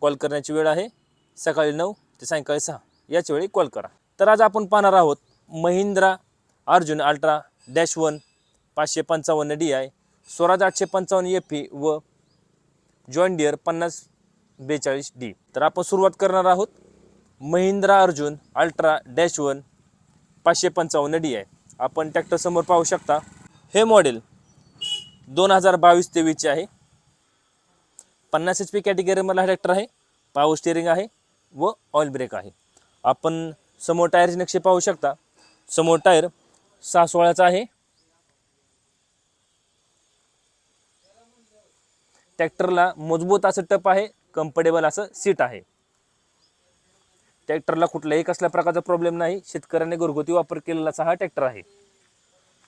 Call करण्याची वेळ आहे. सकाळी नऊ ते सायंकाळी सहा. याच वेळी कॉल करा. तर आज आपण पाहणार आहोत Mahindra Arjun ultra dash one पाचशे पंचावन्न डी आय स्वराज आठशे पंचावन्न एफ पी व जॉईन डिअर पन्नास बेचाळीस डी. तर आपण सुरुवात करणार आहोत. Mahindra Arjun ultra dash one पाचशे पंचावन्न डी आहे आपण ट्रॅक्टरसमोर पाहू शकता. हे मॉडेल दोन हजार बावीस तेवीसचे आहे. पन्नास एच पी कॅटेगरीमधला हा ट्रॅक्टर आहे पावर स्टिअरिंग आहे व ऑइल ब्रेक आहे. आपण समोर टायरचे नक्षे पाहू शकता. समोर टायर सहा सोळाचा आहे. ट्रॅक्टरला मजबूत असं टप आहे कम्फर्टेबल असं सीट आहे. ट्रॅक्टरला कुठल्याही कसल्या प्रकारचा प्रॉब्लेम नाही शेतकऱ्याने घरगुती वापर केलेला हा ट्रॅक्टर आहे.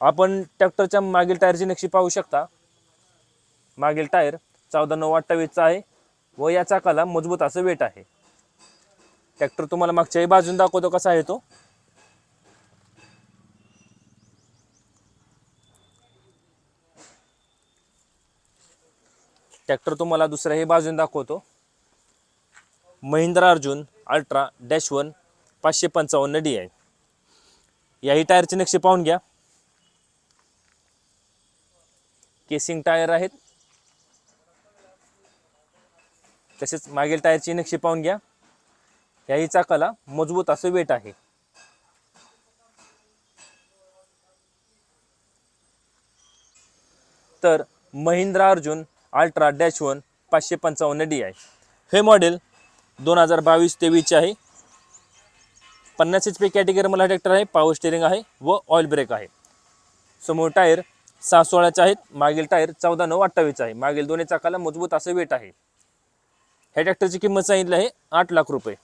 आपण ट्रॅक्टरच्या मागील टायरची नक्षी पाहू शकता. मागील टायर चौदा नऊ अठ्ठावीसचा आहे व या चाकाला मजबूत असं वेट आहे. ट्रॅक्टर तुम्हाला मागच्याही बाजून दाखवतो कसा आहे तो. ट्रॅक्टर तुम्हाला दुसऱ्याही बाजून दाखवतो. Mahindra Arjun ultra dash one पाचशे पंचावन्न डी आहे याही टायरचे नक्षे पाहून घ्या. केसिंग टायर आहेत. तसेच मागील टायरची नक्षी पाहून घ्या. याही चाकाला मजबूत असं वेट आहे. तर Mahindra Arjun ultra dash one पाचशे पंचावन्न डी आहे हे मॉडेल दोन हजार बावीस तेवीसचे आहे. पन्नास एच पी कॅटेगरीमधला ट्रॅक्टर आहे पॉवर स्टेरिंग आहे व ऑइल ब्रेक आहे. समोर टायर सहा सोळाचे आहेत मागील टायर चौदा नऊ अठ्ठावीस आहे. मागील दोन्ही चाकाला मजबूत असं वेट आहे. ह्या ट्रॅक्टरची किंमत सांगितली आहे आठ लाख रुपये.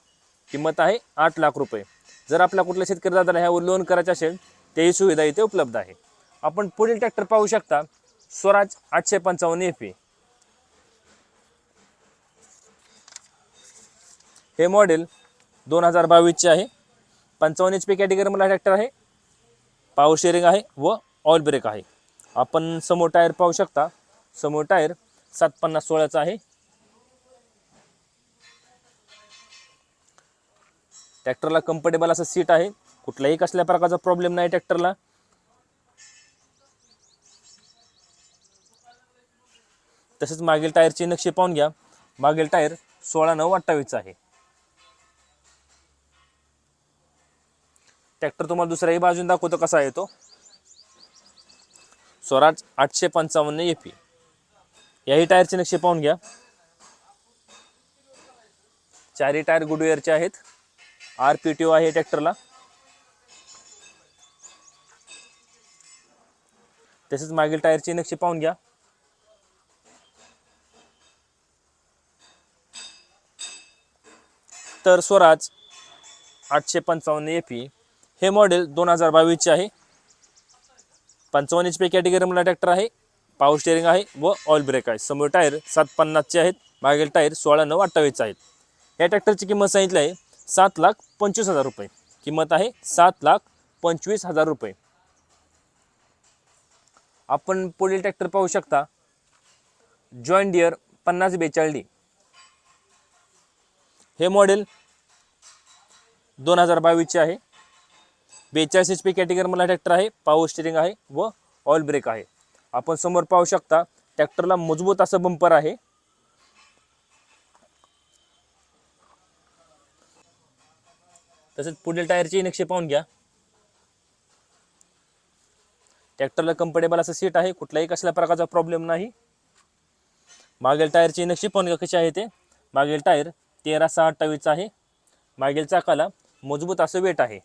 किंमत आहे आठ लाख रुपये. जर आपला कुठल्या शेतकरी दादाला ह्यावर लोन करायचं असेल तेही सुविधा इथे उपलब्ध आहे. आपण पुढील ट्रॅक्टर पाहू शकता स्वराज आठशे पंचावन्न एफ हे मॉडेल दोन हजार बावीसचे आहे. पंचावन्न एच पी कॅटेगरीमधला ट्रॅक्टर आहे. पावर शेअरिंग आहे व ऑइल ब्रेक आहे. आपण समोर टायर पाहू शकता. समोर टायर सात पन्नास सोळाचा आहे. ट्रॅक्टरला कम्फर्टेबल असं सीट आहे. कुठलाही कसल्या प्रकारचा प्रॉब्लेम नाही ट्रॅक्टरला. तसेच मागील टायरचे नक्षे पाहून घ्या. मागील टायर सोळा नऊ अठ्ठावीसचा आहे. ट्रॅक्टर तुम्हाला दुसऱ्याही बाजून दाखवतो कसा आहे तो. स्वराज आठशे पंचावन्न ए पी. याही टायरचे नक्षे पाहून घ्या. चारही टायर गुडवेअरचे आहेत. आर पी टी ओ आहे ट्रॅक्टरला. तसेच मागील टायरची नक्षी पाहून घ्या. तर स्वराज आठशे पंचावन्न ए पी हे मॉडेल दोन हजार बावीसचे आहे. पंचावन्न एच पी कॅटेगरीमधला ट्रॅक्टर आहे. पावर स्टेअरिंग आहे व ऑइल ब्रेक आहे. समोर टायर सात पन्नासचे आहेत. मागील टायर सोळा नऊ अठ्ठावीसचे आहेत. या ट्रॅक्टरची किंमत सांगितली आहे. सात लाख पंचवीस हजार रुपये. किंमत आहे सात लाख पंचवीस हजार रुपये. आपण पुढील ट्रॅक्टर पाहू शकता. जॉईन डिअर पन्नास बेचाळीस. डी हे मॉडेल दोन हजार बावीसचे आहे. बेचाळीस एच पी कॅटेगरीमधला ट्रॅक्टर आहे. पावर स्टिअरिंग आहे व ऑइल ब्रेक आहे. आपण समोर पाहू शकता ट्रॅक्टरला मजबूत असं बंपर आहे. तसेच पुढील टायरचे नक्षी पाहून घ्या. ट्रॅक्टरला कम्फर्टेबल असं सीट आहे कुठलाही कसल्या प्रकारचा प्रॉब्लेम नाही. मागील टायरची नक्षी पाहून घ्या कशी आहे ते. मागील टायर तेरा सहा अठ्ठावीसचा आहे. मागील चाकाला मजबूत असं वेट आहे.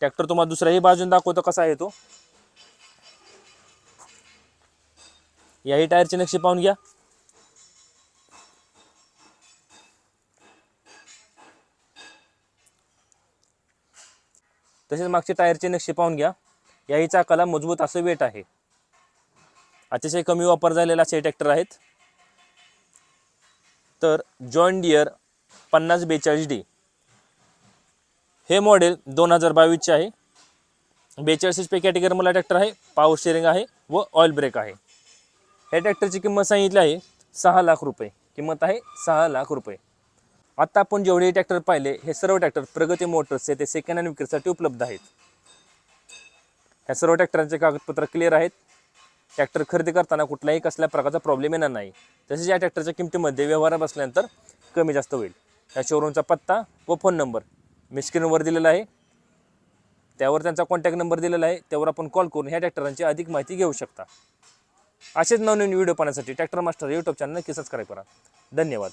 ट्रॅक्टर तुम्हाला दुसऱ्याही बाजून दाखवतो कसा आहे तो. याही टायरची नक्षी पाहून घ्या. तसेच मागचे टायरचे नक्षी पाहून घ्या. याही चाकाला मजबूत असं वेट आहे. अतिशय कमी वापर झालेला असे ट्रॅक्टर आहेत. तर जॉईन डियर पन्नास बेचाळीस डी हे मॉडेल दोन हजार बावीसचे आहे. बेचाळीस पे कॅटेगरी मला ट्रॅक्टर आहे. पावर स्टेअरिंग आहे व ऑइल ब्रेक आहे. ह्या ट्रॅक्टरची किंमत सांगितली आहे सहा लाख रुपये. किंमत आहे सहा लाख रुपये. आत्ता आपण जेवढे ट्रॅक्टर पाहिले हे सर्व ट्रॅक्टर प्रगती मोटर्सचे ते सेकंड हँड विक्रीसाठी उपलब्ध आहेत. ह्या सर्व ट्रॅक्टरांचे कागदपत्र क्लिअर आहेत. ट्रॅक्टर खरेदी करताना कुठलाही कसल्या प्रकारचा प्रॉब्लेम येणार नाही. तसेच या ट्रॅक्टरच्या किमतीमध्ये व्यवहार बसल्यानंतर कमी जास्त होईल. या शोरूमचा पत्ता व फोन नंबर मी स्क्रीनवर दिलेला आहे. त्यावर त्यांचा कॉन्टॅक्ट नंबर दिलेला आहे. त्यावर आपण कॉल करून ह्या ट्रॅक्टरांची अधिक माहिती घेऊ शकता. असेच नवनवीन व्हिडिओ पाहण्यासाठी ट्रॅक्टर मास्टर यूट्यूब चॅनल नक्की सबस्क्राईब करा. धन्यवाद.